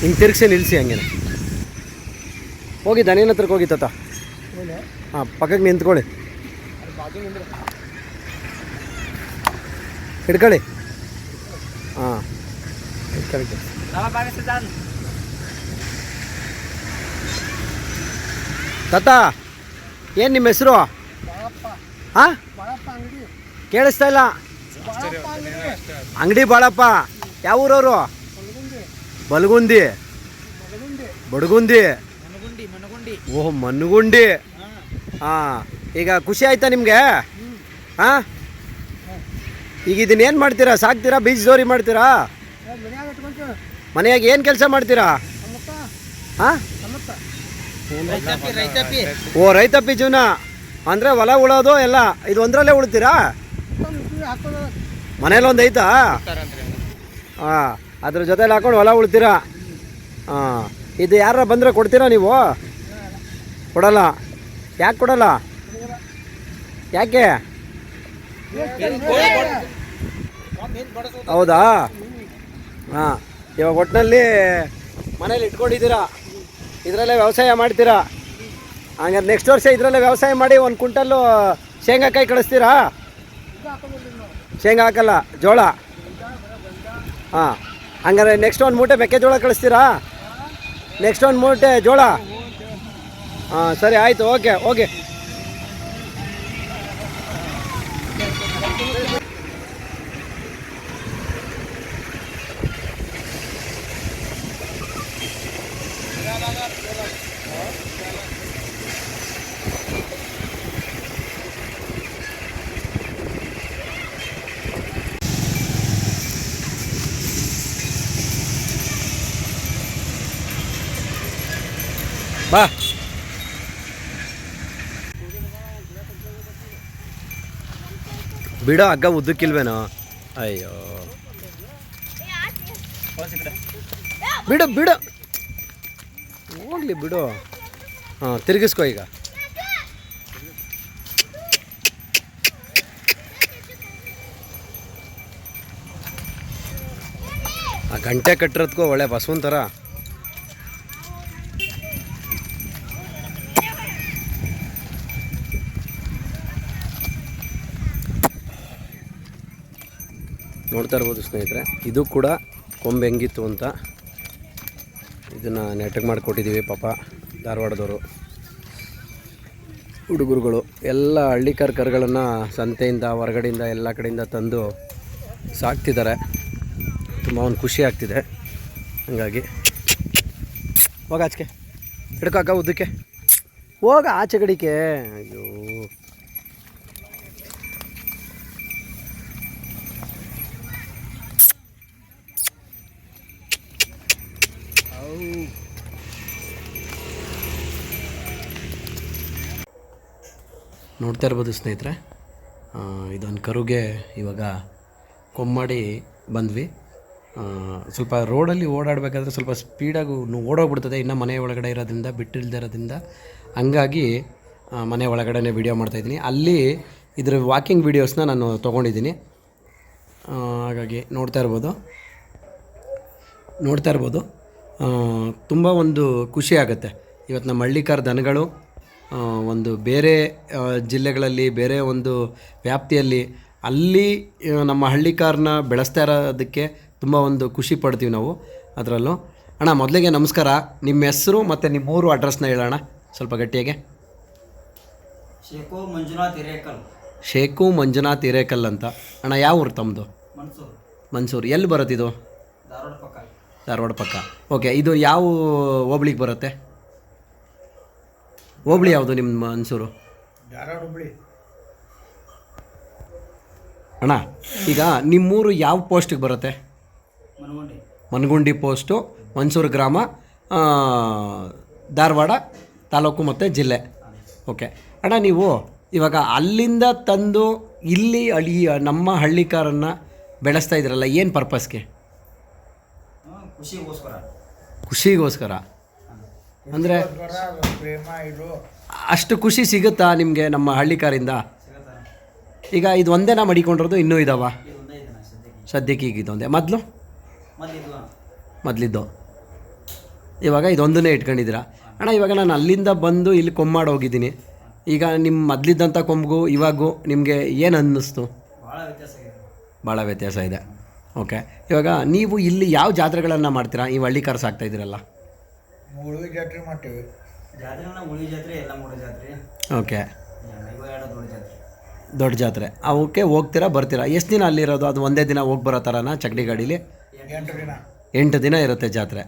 ಹಿಂಗೆ ತಿರುಗಿಸಿ ನಿಲ್ಲಿಸಿ ಹಂಗೇನೆ. ಹೋಗಿ ದನೇನ ಹತ್ರಕ್ಕೆ ಹೋಗಿ ತಾತ. ಹಾಂ ಪಕ್ಕಕ್ಕೆ ನಿಂತ್ಕೊಳ್ಳಿ. ಹಿಡ್ಕೊಳ್ಳಿ. ಹಾಂ. ಹಿಡ್ಕೊಳ್ಳಿ ತಾತ, ಏನು ನಿಮ್ಮ ಹೆಸರು? ಹಾಂ? ಕೇಳಿಸ್ತಾ ಇಲ್ಲ. ಅಂಗಡಿ ಬಾಳಪ್ಪ. ಯಾವ ಊರವರು? ಬಲಗುಂದಿ. ಬಡಗುಂದಿ. ಓಹ್ ಮನ್ಗುಂಡಿ ಹಾಂ, ಈಗ ಖುಷಿ ಆಯ್ತಾ ನಿಮಗೆ? ಹಾಂ? ಈಗ ಇದನ್ನ ಏನು ಮಾಡ್ತೀರಾ? ಸಾಕ್ತೀರಾ? ಬೀಜ ಜೋರಿ ಮಾಡ್ತೀರಾ? ಮನೆಯಾಗ ಏನು ಕೆಲಸ ಮಾಡ್ತೀರಾ? ಹಾಂ ಓ, ರೈತಪ್ಪಿ ಜೀವನ. ಅಂದರೆ ಹೊಲ ಉಳೋದು ಎಲ್ಲ, ಇದು ಒಂದರಲ್ಲೇ ಉಳ್ತೀರಾ? ಮನೇಲಿ ಒಂದು ಐತಾ? ಹಾಂ ಅದ್ರ ಜೊತೆಲಿ ಹಾಕೊಂಡು ಹೊಲ ಉಳ್ತೀರಾ? ಹಾಂ ಇದು ಯಾರ ಬಂದರೆ ಕೊಡ್ತೀರಾ ನೀವು? ಕೊಡಲ್ಲ. ಯಾಕೆ ಕೊಡಲ್ಲ? ಯಾಕೆ? ಹೌದಾ? ಹಾಂ, ಇವಾಗ ಒಟ್ಟಿನಲ್ಲಿ ಮನೇಲಿ ಇಟ್ಕೊಂಡಿದ್ದೀರಾ? ಇದರಲ್ಲೇ ವ್ಯವಸಾಯ ಮಾಡ್ತೀರಾ? ಹಂಗಾರೆ ನೆಕ್ಸ್ಟ್ ವರ್ಷ ಇದರಲ್ಲೇ ವ್ಯವಸಾಯ ಮಾಡಿ ಒಂದು ಕ್ವಿಂಟಲ್ಲು ಶೇಂಗಾಕಾಯಿ ಕಳಿಸ್ತೀರಾ? ಶೇಂಗಾ ಹಾಕಲ್ಲ, ಜೋಳ? ಹಾಂ ಹಂಗಾರೆ ನೆಕ್ಸ್ಟ್ ಒಂದು ಮೂಟೆ ಮೆಕ್ಕೆಜೋಳ ಕಳಿಸ್ತೀರಾ? ನೆಕ್ಸ್ಟ್ ಒಂದು ಮೂಟೆ ಜೋಳ? ಹಾಂ, ಸರಿ, ಆಯಿತು ಓಕೆ ಓಕೆ ಬಾ. ಬಿಡೋ ಹಗ್ಗ ಉದ್ದಕ್ಕಿಲ್ವೇನೋ? ಅಯ್ಯೋ. ಬಿಡು ಬಿಡು. ಹೋಗ್ಲಿ ಬಿಡು. ಹಾಂ, ತಿರುಗಿಸ್ಕೊ ಈಗ. ಆ ಗಂಟೆ ಕಟ್ಟಿರೋದ್ಕೋ ಒಳ್ಳೆ ಬಸವನ್ ಥರ. ನೋಡ್ತಾ ಇರ್ಬೋದು ಸ್ನೇಹಿತರೆ, ಇದು ಕೂಡ ಕೊಂಬೆ ಹೆಂಗಿತ್ತು ಅಂತ. ಇದನ್ನು ನೆಟ್ಟಗೆ ಮಾಡಿಕೊಟ್ಟಿದ್ದೀವಿ ಪಾಪ. ಧಾರವಾಡದವರು, ಹುಡುಗರುಗಳು, ಎಲ್ಲ ಹಳ್ಳಿ ಕರುಗಳನ್ನು ಸಂತೆಯಿಂದ, ಹೊರಗಡೆಯಿಂದ, ಎಲ್ಲ ಕಡೆಯಿಂದ ತಂದು ಸಾಕ್ತಿದ್ದಾರೆ. ತುಂಬ ಒಂದು ಖುಷಿ ಆಗ್ತಿದೆ. ಹಾಗಾಗಿ ಹೋಗ ಆಚೆಗೆ. ಹಿಡ್ಕಾಕ ಉದ್ದಕ್ಕೆ. ಹೋಗ ಆಚೆ ಕಡಿಕೆ ಅಯ್ಯೋ. ನೋಡ್ತಾ ಇರ್ಬೋದು ಸ್ನೇಹಿತರೆ. ಇದೊಂದು ಕರುಗೆ ಇವಾಗ ಕೊಮ್ಮಾಡಿ ಬಂದ್ವಿ. ಸ್ವಲ್ಪ ರೋಡಲ್ಲಿ ಓಡಾಡಬೇಕಾದ್ರೆ ಸ್ವಲ್ಪ ಸ್ಪೀಡಾಗಿ ಓಡೋಗ್ಬಿಡ್ತದೆ. ಇನ್ನು ಮನೆ ಒಳಗಡೆ ಇರೋದ್ರಿಂದ, ಬಿಟ್ಟಿಲ್ದೇ ಇರೋದ್ರಿಂದ. ಹಂಗಾಗಿ ಮನೆ ಒಳಗಡೆನೇ ವಿಡಿಯೋ ಮಾಡ್ತಾಯಿದ್ದೀನಿ ಅಲ್ಲಿ ಇದ್ರ ವಾಕಿಂಗ್ ವೀಡಿಯೋಸ್ನ ನಾನು ತೊಗೊಂಡಿದ್ದೀನಿ. ಹಾಗಾಗಿ ನೋಡ್ತಾ ಇರ್ಬೋದು. ನೋಡ್ತಾ ಇರ್ಬೋದು. ತುಂಬ ಒಂದು ಖುಷಿ ಆಗುತ್ತೆ. ಇವತ್ತು ನಮ್ಮ ಹಳ್ಳಿಕಾರ ದನಗಳು ಒಂದು ಬೇರೆ ಜಿಲ್ಲೆಗಳಲ್ಲಿ ಬೇರೆ ಒಂದು ವ್ಯಾಪ್ತಿಯಲ್ಲಿ ಅಲ್ಲಿ ನಮ್ಮ ಹಳ್ಳಿಕಾರನ್ನ ಬೆಳೆಸ್ತಾ ಇರೋದಕ್ಕೆ ತುಂಬ ಒಂದು ಖುಷಿ ಪಡ್ತೀವಿ ನಾವು ಅದರಲ್ಲೂ. ಅಣ್ಣ ಮೊದಲಿಗೆ ನಮಸ್ಕಾರ. ನಿಮ್ಮ ಹೆಸರು ಮತ್ತು ನಿಮ್ಮ ಊರು ಅಡ್ರೆಸ್ನ ಹೇಳೋಣ ಸ್ವಲ್ಪ ಗಟ್ಟಿಯಾಗೆ. ಶೇಖು ಮಂಜುನಾಥ್ ಹಿರೇಕಲ್. ಶೇಖು ಮಂಜುನಾಥ್ ಹಿರೇಕಲ್ ಅಂತ. ಅಣ್ಣ ಯಾವ ಊರು ತಮ್ಮದು ಮನ್ಸೂರ್. ಮನ್ಸೂರು. ಎಲ್ಲಿ ಬರುತ್ತಿದು ಧಾರವಾಡ ಪಕ್ಕ. ಧಾರವಾಡ ಪಕ್ಕ. ಓಕೆ ಇದು ಯಾವ ಹೋಬ್ಳಿಗೆ ಬರುತ್ತೆ? ಹೋಬ್ಳಿ ಯಾವುದು ನಿಮ್ಮ ಅನ್ಸೂರು ಧಾರವಾಡ ಹುಬ್ಳಿ. ಅಣ್ಣ ಈಗ ನಿಮ್ಮೂರು ಯಾವ ಪೋಸ್ಟಿಗೆ ಬರುತ್ತೆ? ಮನಗುಂಡಿ. ಮನಗುಂಡಿ ಪೋಸ್ಟು ಮನ್ಸೂರು ಗ್ರಾಮ ಆ, ಧಾರವಾಡ ತಾಲೂಕು ಮತ್ತು ಜಿಲ್ಲೆ. ಓಕೆ ಅಣ್ಣ ನೀವು ಇವಾಗ ಅಲ್ಲಿಂದ ತಂದು ಇಲ್ಲಿ ಹಳ್ಳಿ ನಮ್ಮ ಹಳ್ಳಿಕಾರನ್ನು ಬೆಳೆಸ್ತಾ ಇದ್ದೀರಲ್ಲ ಏನು ಪರ್ಪಸ್ಗೆ ಖುಷಿಗೋಸ್ಕರ. ಖುಷಿಗೋಸ್ಕರ. ಅಂದರೆ ಅಷ್ಟು ಖುಷಿ ಸಿಗುತ್ತಾ ನಿಮಗೆ ನಮ್ಮ ಹಳ್ಳಿಕಾರಿಂದ ಈಗ ಇದು ಒಂದೇನಾ ಮಡಿಕೊಂಡಿರೋದು ಇನ್ನೂ ಇದಾವ? ಸದ್ಯಕ್ಕೆ ಈಗ ಇದೊಂದೇ. ಮೊದಲು? ಮೊದ್ಲಿದ್ದು. ಇವಾಗ ಇದೊಂದನ್ನೇ ಇಟ್ಕೊಂಡಿದ್ದೀರಾ? ಅಣ್ಣ, ಇವಾಗ ನಾನು ಅಲ್ಲಿಂದ ಬಂದು ಇಲ್ಲಿ ಕೊಂಬಾಡ್ ಹೋಗಿದ್ದೀನಿ. ಈಗ ನಿಮ್ಮ ಮೊದಲಿದ್ದಂಥ ಕೊಂಬು ಇವಾಗೂ ನಿಮಗೆ ಏನು ಅನ್ನಿಸ್ತು? ಭಾಳ ವ್ಯತ್ಯಾಸ ಇದೆ. ಭಾಳ ವ್ಯತ್ಯಾಸ ಇದೆ ಓಕೆ. ಇವಾಗ ನೀವು ಇಲ್ಲಿ ಯಾವ ಜಾತ್ರೆಗಳನ್ನು ಮಾಡ್ತೀರಾ? ಈ ಹಳ್ಳಿ ಕರ್ಸಾಗ್ತಾ ಇದ್ದೀರಲ್ಲ? ಮುಳುವಿ ಜಾತ್ರೆ ಮಾಡ್ತೇವೆ. ಜಾತ್ರೆ ನಾವು ಜಾತ್ರೆ ಎಲ್ಲ ಮೂಳು ಜಾತ್ರೆ. ಓಕೆ. ದೊಡ್ಡ ಜಾತ್ರೆ. ದೊಡ್ಡ ಜಾತ್ರೆ. ಅವಕ್ಕೆ ಹೋಗ್ತೀರಾ ಬರ್ತೀರಾ? ಎಷ್ಟು ದಿನ ಅಲ್ಲಿರೋದು ಅದು ಒಂದೇ ದಿನ ಹೋಗಿ ಬರೋ ಥರನಾ ಚಕ್ಡಿ ಗಾಡೀಲಿ ಎಂಟು ದಿನ. ಎಂಟು ದಿನ ಇರುತ್ತೆ ಜಾತ್ರೆ.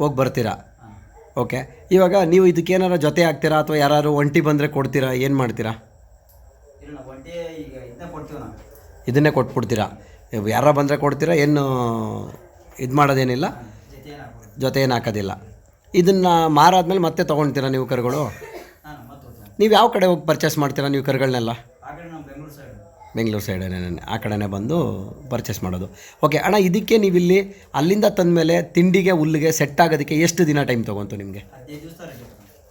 ಹೋಗಿ ಬರ್ತೀರಾ? ಓಕೆ. ಇವಾಗ ನೀವು ಇದಕ್ಕೇನಾರ ಜೊತೆ ಆಗ್ತೀರಾ? ಅಥವಾ ಯಾರು ಒಂಟಿ ಬಂದರೆ ಕೊಡ್ತೀರಾ? ಏನು ಮಾಡ್ತೀರಾ? ಇಲ್ಲ ಒಂಟಿ ಈಗ ಇದನ್ನ ಕೊಡ್ತೀವಿ ನಾವು. ಇದನ್ನೇ ಕೊಟ್ಬಿಡ್ತೀರಾ? ಯಾರ ಬಂದರೆ ಕೊಡ್ತೀರಾ? ಏನು ಇದು ಮಾಡೋದೇನಿಲ್ಲ? ಜೊತೆ ಏನು ಹಾಕೋದಿಲ್ಲ. ಇದನ್ನು ಮಾರಾದ್ಮೇಲೆ ಮತ್ತೆ ತೊಗೊಳ್ತೀರಾ ನೀವು ಕರುಗಳು? ನೀವು ಯಾವ ಕಡೆ ಹೋಗಿ ಪರ್ಚೇಸ್ ಮಾಡ್ತೀರಾ ನೀವು ಕರುಗಳನ್ನೆಲ್ಲ ನಾವು ಬೆಂಗಳೂರು ಸೈಡ್ ಆ ಕಡೆನೇ ಬಂದು ಪರ್ಚೇಸ್ ಮಾಡೋದು. ಓಕೆ ಅಣ್ಣ ಇದಕ್ಕೆ ನೀವಿಲ್ಲಿ ಅಲ್ಲಿಂದ ತಂದಮೇಲೆ ತಿಂಡಿಗೆ ಹುಲ್ಲಿಗೆ ಸೆಟ್ ಆಗೋದಕ್ಕೆ ಎಷ್ಟು ದಿನ ಟೈಮ್ ತೊಗೊಂತು ನಿಮಗೆ?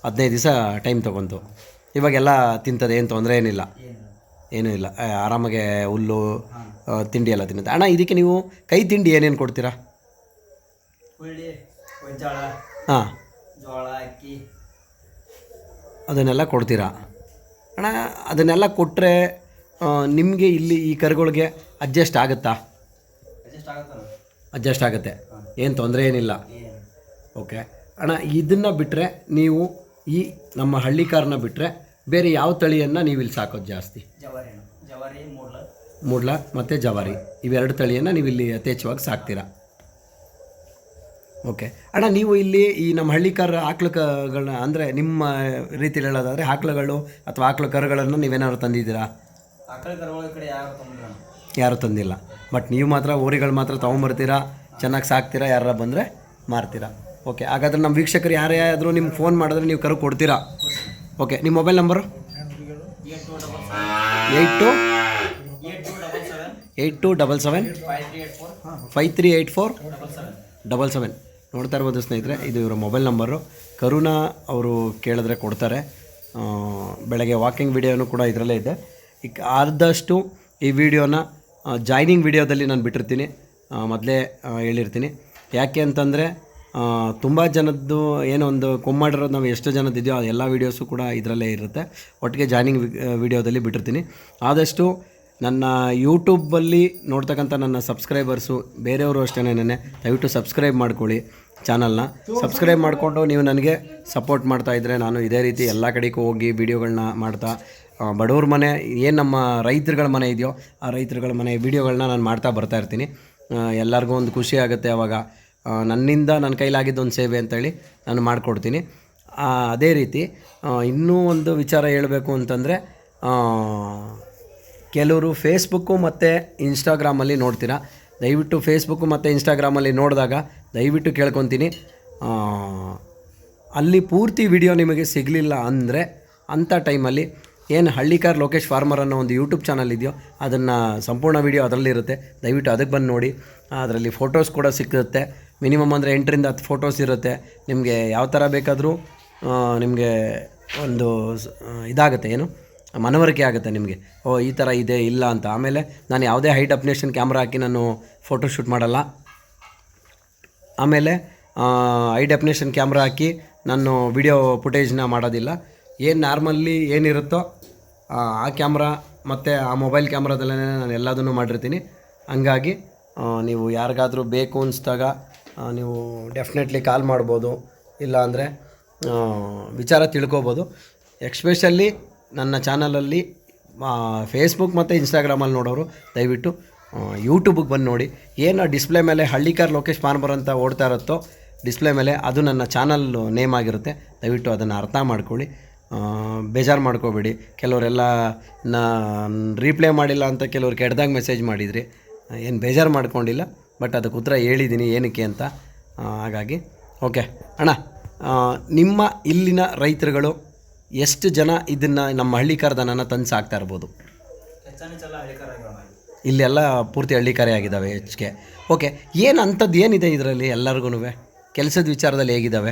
ಹದಿನೈದು ದಿವಸ ಟೈಮ್ ತೊಗೊಂತು. ಇವಾಗೆಲ್ಲ ತಿಂತದೆ ಏನು ತೊಂದರೆ ಏನಿಲ್ಲ. ಏನೂ ಇಲ್ಲ. ಆರಾಮಾಗೆ ಹುಲ್ಲು ತಿಂಡಿ ಎಲ್ಲ ತಿನ್ನುತ್ತೆ. ಅಣ್ಣ ಇದಕ್ಕೆ ನೀವು ಕೈ ತಿಂಡಿ ಏನೇನು ಕೊಡ್ತೀರಾ? ಹಾಂ. ಜೋಳ ಅಕ್ಕಿ. ಅದನ್ನೆಲ್ಲ ಕೊಡ್ತೀರಾ? ಅಣ್ಣ ಅದನ್ನೆಲ್ಲ ಕೊಟ್ಟರೆ ನಿಮಗೆ ಇಲ್ಲಿ ಈ ಕರುಗಳಿಗೆ ಅಡ್ಜಸ್ಟ್ ಆಗುತ್ತಾ? ಅಡ್ಜಸ್ಟ್ ಆಗುತ್ತಲ್ಲ ಅಡ್ಜಸ್ಟ್ ಆಗುತ್ತೆ. ಏನು ತೊಂದರೆ ಏನಿಲ್ಲ. ಓಕೆ ಅಣ್ಣ ಇದನ್ನು ಬಿಟ್ಟರೆ ನೀವು ಈ ನಮ್ಮ ಹಳ್ಳಿ ಕಾರನ್ನ ಬಿಟ್ಟರೆ ಬೇರೆ ಯಾವ ತಳಿಯನ್ನು ನೀವು ಇಲ್ಲಿ ಸಾಕೋದು ಜಾಸ್ತಿ? ಜವಾರಿ ಜವಾರಿ ಮೂಡ್ಲ. ಮೂಡ್ಲ ಮತ್ತು ಜವಾರಿ. ಇವೆರಡು ತಳಿಯನ್ನು ನೀವು ಇಲ್ಲಿ ಯಥೇಚ್ಛವಾಗಿ ಸಾಕ್ತೀರಾ? ಓಕೆ ಅಣ್ಣ ನೀವು ಇಲ್ಲಿ ಈ ನಮ್ಮ ಹಳ್ಳಿಕಾರ ಆಕಳುಗಳನ್ನ ಅಂದರೆ ನಿಮ್ಮ ರೀತಿಯಲ್ಲಿ ಹೇಳೋದಾದರೆ ಆಕ್ಳುಗಳು ಅಥವಾ ಆಕಳು ಕರುಗಳನ್ನು ನೀವೇನಾದ್ರು ತಂದಿದ್ದೀರಾ? ಆಕಳ ಕರುಗಳ ಕಡೆ ಯಾರು ತಂದಿಲ್ಲ. ಬಟ್ ನೀವು ಮಾತ್ರ ಊರಿಗಳು ಮಾತ್ರ ತೊಗೊಂಬರ್ತೀರಾ? ಚೆನ್ನಾಗಿ ಸಾಕ್ತೀರಾ? ಯಾರ ಬಂದರೆ ಮಾರ್ತೀರಾ? ಓಕೆ ಹಾಗಾದ್ರೆ ನಮ್ಮ ವೀಕ್ಷಕರು ಯಾರೇ ಆದರೂ ನಿಮ್ಗೆ ಫೋನ್ ಮಾಡಿದ್ರೆ ನೀವು ಕರು ಕೊಡ್ತೀರಾ? ಓಕೆ ನಿಮ್ಮ mobile number eight two eight two double seven? Five three eight four? Double seven double seven. ನೋಡ್ತಾ ಇರ್ಬೋದು ಸ್ನೇಹಿತರೆ, ಇದು ಇವರ ಮೊಬೈಲ್ ನಂಬರು. ಕರುಣಾ ಅವರು ಕೇಳಿದ್ರೆ ಕೊಡ್ತಾರೆ. ಬೆಳಗ್ಗೆ ವಾಕಿಂಗ್ ವಿಡಿಯೋನು ಕೂಡ ಇದರಲ್ಲೇ ಇದೆ. ಈಗ ಆದಷ್ಟು ಈ ವಿಡಿಯೋನ ಜಾಯ್ನಿಂಗ್ ವಿಡಿಯೋದಲ್ಲಿ ನಾನು ಬಿಟ್ಟಿರ್ತೀನಿ. ಮೊದಲೇ ಹೇಳಿರ್ತೀನಿ. ಯಾಕೆ ಅಂತಂದರೆ ತುಂಬ ಜನದ್ದು ಏನೋ ಒಂದು ಕೊಮ್ಮಾಡಿರೋದು ನಾವು ಎಷ್ಟು ಜನದಿದೆಯೋ ಎಲ್ಲ ವೀಡಿಯೋಸು ಕೂಡ ಇದರಲ್ಲೇ ಇರುತ್ತೆ. ಒಟ್ಟಿಗೆ ಜಾಯ್ನಿಂಗ್ ವಿಡಿಯೋದಲ್ಲಿ ಬಿಟ್ಟಿರ್ತೀನಿ. ಆದಷ್ಟು ನನ್ನ ಯೂಟ್ಯೂಬಲ್ಲಿ ನೋಡ್ತಕ್ಕಂಥ ನನ್ನ ಸಬ್ಸ್ಕ್ರೈಬರ್ಸು ಬೇರೆಯವರು ಅಷ್ಟೇ ನೆನೆ ದಯವಿಟ್ಟು ಸಬ್ಸ್ಕ್ರೈಬ್ ಮಾಡ್ಕೊಳ್ಳಿ ಚಾನಲ್ನ ಸಬ್ಸ್ಕ್ರೈಬ್ ಮಾಡಿಕೊಂಡು ನೀವು ನನಗೆ ಸಪೋರ್ಟ್ ಮಾಡ್ತಾ ಇದ್ದರೆ ನಾನು ಇದೇ ರೀತಿ ಎಲ್ಲ ಕಡೆಗೂ ಹೋಗಿ ವೀಡಿಯೋಗಳನ್ನ ಮಾಡ್ತಾ ಬಡವ್ರ ಮನೆ ಏನು ನಮ್ಮ ರೈತರುಗಳ ಮನೆ ಇದೆಯೋ ಆ ರೈತರುಗಳ ಮನೆ ವೀಡಿಯೋಗಳನ್ನ ನಾನು ಮಾಡ್ತಾ ಬರ್ತಾ ಇರ್ತೀನಿ. ಆ, ಎಲ್ಲರಿಗೂ ಒಂದು ಖುಷಿ ಆಗುತ್ತೆ ಅವಾಗ. ನನ್ನಿಂದ ನನ್ನ ಕೈಲಾಗಿದ್ದೊಂದು ಸೇವೆ ಅಂತೇಳಿ ನಾನು ಮಾಡಿಕೊಡ್ತೀನಿ. ಅದೇ ರೀತಿ ಇನ್ನೂ ಒಂದು ವಿಚಾರ ಹೇಳಬೇಕು ಅಂತಂದರೆ ಕೆಲವರು ಫೇಸ್ಬುಕ್ಕು ಮತ್ತು ಇನ್ಸ್ಟಾಗ್ರಾಮಲ್ಲಿ ನೋಡ್ತೀರಾ. ದಯವಿಟ್ಟು ಫೇಸ್ಬುಕ್ಕು ಮತ್ತು ಇನ್ಸ್ಟಾಗ್ರಾಮಲ್ಲಿ ನೋಡಿದಾಗ ದಯವಿಟ್ಟು ಕೇಳ್ಕೊತೀನಿ. ಅಲ್ಲಿ ಪೂರ್ತಿ ವಿಡಿಯೋ ನಿಮಗೆ ಸಿಗಲಿಲ್ಲ ಅಂದರೆ ಅಂಥ ಟೈಮಲ್ಲಿ ಏನು ಹಳ್ಳಿಕಾರ್ ಲೋಕೇಶ್ ಫಾರ್ಮರ್ ಅನ್ನೋ ಒಂದು ಯೂಟ್ಯೂಬ್ ಚಾನಲ್ ಇದೆಯೋ ಅದನ್ನು ಸಂಪೂರ್ಣ ವಿಡಿಯೋ ಅದರಲ್ಲಿರುತ್ತೆ ದಯವಿಟ್ಟು ಅದಕ್ಕೆ ಬಂದು ನೋಡಿ. ಅದರಲ್ಲಿ ಫೋಟೋಸ್ ಕೂಡ ಸಿಕ್ಕುತ್ತೆ ಮಿನಿಮಮ್ ಅಂದರೆ ಎಂಟರಿಂದ ಹತ್ತು ಫೋಟೋಸ್ ಇರುತ್ತೆ. ನಿಮಗೆ ಯಾವ ಥರ ಬೇಕಾದರೂ ನಿಮಗೆ ಒಂದು ಇದಾಗುತ್ತೆ ಏನು? ಮನವರಿಕೆ ಆಗುತ್ತೆ ನಿಮಗೆ. ಓ ಈ ಥರ ಇದೆ ಇಲ್ಲ ಅಂತ. ಆಮೇಲೆ ನಾನು ಯಾವುದೇ ಹೈಟ್ ಅಪ್ನೇಷನ್ ಕ್ಯಾಮ್ರಾ ಹಾಕಿ ನಾನು ಫೋಟೋ ಶೂಟ್ ಮಾಡಲ್ಲ. ಆಮೇಲೆ ಹೈ ಡೆಫಿನೇಷನ್ ಕ್ಯಾಮ್ರಾ ಹಾಕಿ ನಾನು ವಿಡಿಯೋ ಫುಟೇಜ್ನ ಮಾಡೋದಿಲ್ಲ. ಏನು ನಾರ್ಮಲ್ಲಿ ಏನಿರುತ್ತೋ ಆ, ಕ್ಯಾಮ್ರಾ ಮತ್ತು ಆ ಮೊಬೈಲ್ ಕ್ಯಾಮ್ರಾದಲ್ಲೇ ನಾನು ಎಲ್ಲದನ್ನು ಮಾಡಿರ್ತೀನಿ. ಹಂಗಾಗಿ ನೀವು ಯಾರಿಗಾದರೂ ಬೇಕು ಅನಿಸ್ದಾಗ ನೀವು ಡೆಫಿನೆಟ್ಲಿ ಕಾಲ್ ಮಾಡ್ಬೋದು. ಇಲ್ಲ ಅಂದರೆ ವಿಚಾರ ತಿಳ್ಕೊಬೋದು. ಎಕ್ಸ್ಪೆಷಲಿ ನನ್ನ ಚಾನಲಲ್ಲಿ ಫೇಸ್ಬುಕ್ ಮತ್ತು ಇನ್ಸ್ಟಾಗ್ರಾಮಲ್ಲಿ ನೋಡೋರು, ದಯವಿಟ್ಟು ಯೂಟ್ಯೂಬಿಗೆ ಬಂದು ನೋಡಿ. ಏನು ಡಿಸ್ಪ್ಲೇ ಮೇಲೆ ಹಳ್ಳಿಕಾರ್ ಲೋಕೇಶ್ ಪಾನ್ಬರ್ ಅಂತ ಓಡ್ತಾ ಇರುತ್ತೋ ಡಿಸ್ಪ್ಲೇ ಮೇಲೆ ಅದು ನನ್ನ ಚಾನಲ್ ನೇಮ್ ಆಗಿರುತ್ತೆ. ದಯವಿಟ್ಟು ಅದನ್ನು ಅರ್ಥ ಮಾಡ್ಕೊಳ್ಳಿ. ಬೇಜಾರು ಮಾಡ್ಕೋಬೇಡಿ. ಕೆಲವರೆಲ್ಲ, ನಾ ರೀಪ್ಲೇ ಮಾಡಿಲ್ಲ ಅಂತ ಕೆಲವ್ರು ಕೆಡ್ದಾಗ ಮೆಸೇಜ್ ಮಾಡಿದ್ರಿ. ಏನು ಬೇಜಾರು ಮಾಡ್ಕೊಂಡಿಲ್ಲ ಬಟ್ ಅದಕ್ಕೆ ಉತ್ತರ ಹೇಳಿದ್ದೀನಿ ಏನಕ್ಕೆ ಅಂತ. ಹಾಗಾಗಿ ಓಕೆ ಅಣ್ಣ ನಿಮ್ಮ ಇಲ್ಲಿನ ರೈತರುಗಳು ಎಷ್ಟು ಜನ ಇದನ್ನು ನಮ್ಮ ಹಳ್ಳಿಕಾರ ದನನ ತಂದು ಸಾಕ್ತಾ ಇರ್ಬೋದು? ಇಲ್ಲೆಲ್ಲ ಪೂರ್ತಿ ಹಳ್ಳಿಕಾರೇ ಆಗಿದ್ದಾವೆ ಹೆಚ್ಚಿಗೆ. ಓಕೆ ಏನು ಅಂಥದ್ದು ಏನಿದೆ ಇದರಲ್ಲಿ ಎಲ್ಲರಿಗೂ ಕೆಲಸದ ವಿಚಾರದಲ್ಲಿ ಹೇಗಿದ್ದಾವೆ?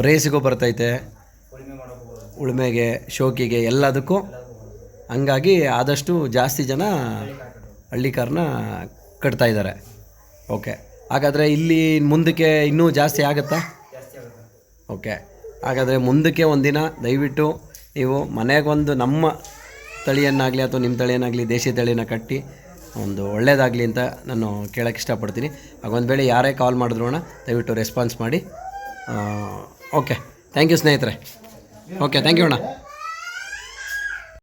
ರೇಸಿಗೂ ಬರ್ತೈತೆ. ಉಳಿಮೆ ಉಳುಮೆಗೆ ಶೋಕಿಗೆ ಎಲ್ಲದಕ್ಕೂ? ಹಂಗಾಗಿ ಆದಷ್ಟು ಜಾಸ್ತಿ ಜನ ಹಳ್ಳಿಕಾರನ್ನ ಕಟ್ತಾ ಇದ್ದಾರೆ. ಓಕೆ. ಹಾಗಾದರೆ ಇಲ್ಲಿ ಮುಂದಕ್ಕೆ ಇನ್ನೂ ಜಾಸ್ತಿ ಆಗುತ್ತಾ? ಓಕೆ. ಹಾಗಾದರೆ ಮುಂದಕ್ಕೆ ಒಂದಿನ ದಯವಿಟ್ಟು ನೀವು ಮನೆಗೊಂದು ನಮ್ಮ ತಳಿಯನ್ನಾಗಲಿ ಅಥವಾ ನಿಮ್ಮ ತಳಿಯನ್ನಾಗಲಿ ದೇಶಿ ತಳಿನ ಕಟ್ಟಿ ಒಂದು ಒಳ್ಳೇದಾಗಲಿ ಅಂತ ನಾನು ಕೇಳೋಕ್ಕೆ ಇಷ್ಟಪಡ್ತೀನಿ. ಹಾಗೊಂದು ವೇಳೆ ಯಾರೇ ಕಾಲ್ ಮಾಡಿದ್ರು ಅಣ್ಣ, ದಯವಿಟ್ಟು ರೆಸ್ಪಾನ್ಸ್ ಮಾಡಿ. ಓಕೆ. ಥ್ಯಾಂಕ್ ಯು ಸ್ನೇಹಿತರೆ. ಓಕೆ ಥ್ಯಾಂಕ್ ಯು ಅಣ್ಣ.